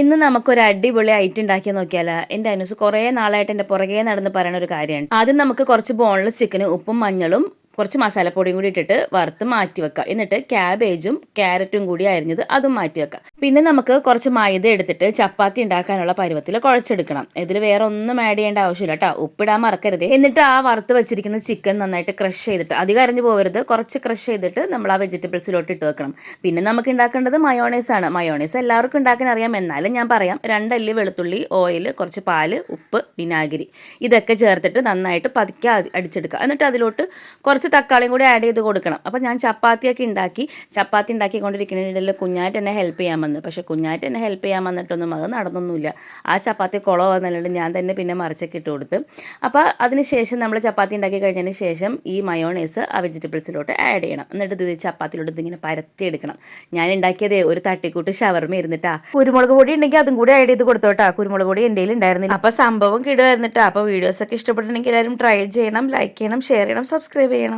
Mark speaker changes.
Speaker 1: ഇന്ന് നമുക്കൊരു അടിപൊളി ഐറ്റം ഉണ്ടാക്കി നോക്കിയാലോ? എന്റെ അനുസ് കുറേ നാളായിട്ട് എന്റെ പുറകെ നടന്ന് പറയുന്ന ഒരു കാര്യമാണ്. ആദ്യം നമുക്ക് കുറച്ച് ബോൺലെസ് ചിക്കന് ഉപ്പും മഞ്ഞളും കുറച്ച് മസാലപ്പൊടിയും കൂടി ഇട്ടിട്ട് വറുത്ത് മാറ്റി വെക്കുക എന്നിട്ട് ക്യാബേജും ക്യാരറ്റും കൂടി അരിഞ്ഞത് അതും മാറ്റി വെക്കുക പിന്നെ നമുക്ക് കുറച്ച് മൈദ എടുത്തിട്ട് ചപ്പാത്തി ഉണ്ടാക്കാനുള്ള പരുവത്തിൽ കുഴച്ചെടുക്കണം. ഇതിൽ വേറെ ഒന്നും ആഡ് ചെയ്യേണ്ട ആവശ്യമില്ല കേട്ടോ ഉപ്പിടാൻ മറക്കരുത്. എന്നിട്ട് ആ വറുത്ത് വെച്ചിരിക്കുന്ന ചിക്കൻ നന്നായിട്ട് ക്രഷ് ചെയ്തിട്ട് അധികം അരഞ്ഞു പോകരുത്. കുറച്ച് ക്രഷ് ചെയ്തിട്ട് നമ്മൾ ആ വെജിറ്റബിൾസിലോട്ട് ഇട്ട് വെക്കണം. പിന്നെ നമുക്ക് ഉണ്ടാക്കേണ്ടത് മയോണൈസ് ആണ്. മയോണൈസ് എല്ലാവർക്കും ഉണ്ടാക്കാൻ അറിയാം. എന്നാലും ഞാൻ പറയാം രണ്ടല്ലി വെളുത്തുള്ളി ഓയിൽ കുറച്ച് പാൽ ഉപ്പ് വിനാഗിരി ഇതൊക്കെ ചേർത്തിട്ട് നന്നായിട്ട് പതുക്കെ അടിച്ചെടുക്കുക. എന്നിട്ട് അതിലോട്ട് കുറച്ച് തക്കാളിയും കൂടി ആഡ് ചെയ്ത് കൊടുക്കണം. അപ്പോൾ ഞാൻ ചപ്പാത്തിയൊക്കെ ഉണ്ടാക്കി ചപ്പാത്തി ഉണ്ടാക്കിക്കൊണ്ടിരിക്കുന്നതിനിടയിൽ കുഞ്ഞായിട്ട് എന്നെ ഹെൽപ്പ് ചെയ്യാൻ വന്നു. പക്ഷേ കുഞ്ഞായിട്ട് എന്നെ ഹെൽപ്പ് ചെയ്യാൻ വന്നിട്ടൊന്നും അത് നടന്നൊന്നുമില്ല. ആ ചപ്പാത്തി കുളം വന്നല്ലാണ്ട് ഞാൻ തന്നെ പിന്നെ മറിച്ചൊക്കെ ഇട്ട് കൊടുത്ത്. അപ്പോൾ അതിന് ശേഷം നമ്മൾ ചപ്പാത്തി ഉണ്ടാക്കി കഴിഞ്ഞതിന് ശേഷം ഈ മയോണൈസ് ആ വെജിറ്റബിൾസിലോട്ട് ആഡ് ചെയ്യണം. എന്നിട്ട് ഇത് ചപ്പാത്തിയിലോട്ട് ഇതിങ്ങനെ പരത്തി എടുക്കണം. ഞാൻ ഉണ്ടാക്കിയതേ ഒരു തട്ടിക്കൂട്ട് ഷവർമ ഇരുന്നിട്ടാ. കുരുമുളക് പൊടി ഉണ്ടെങ്കിൽ അതും കൂടി ആഡ് ചെയ്ത് കൊടുത്തോട്ടാ. കുരുമുളക് പൊടി എന്റെ ഉണ്ടായിരുന്നില്ല. അപ്പോൾ സംഭവം കിടുമായിരുന്നിട്ടാ അപ്പോൾ വീഡിയോസൊക്കെ ഇഷ്ടപ്പെട്ടിട്ടുണ്ടെങ്കിൽ എല്ലാവരും ട്രൈ ചെയ്യണം ലൈക്ക് ചെയ്യണം ഷെയർ ചെയ്യണം സബ്സ്ക്രൈബ് ചെയ്യണം.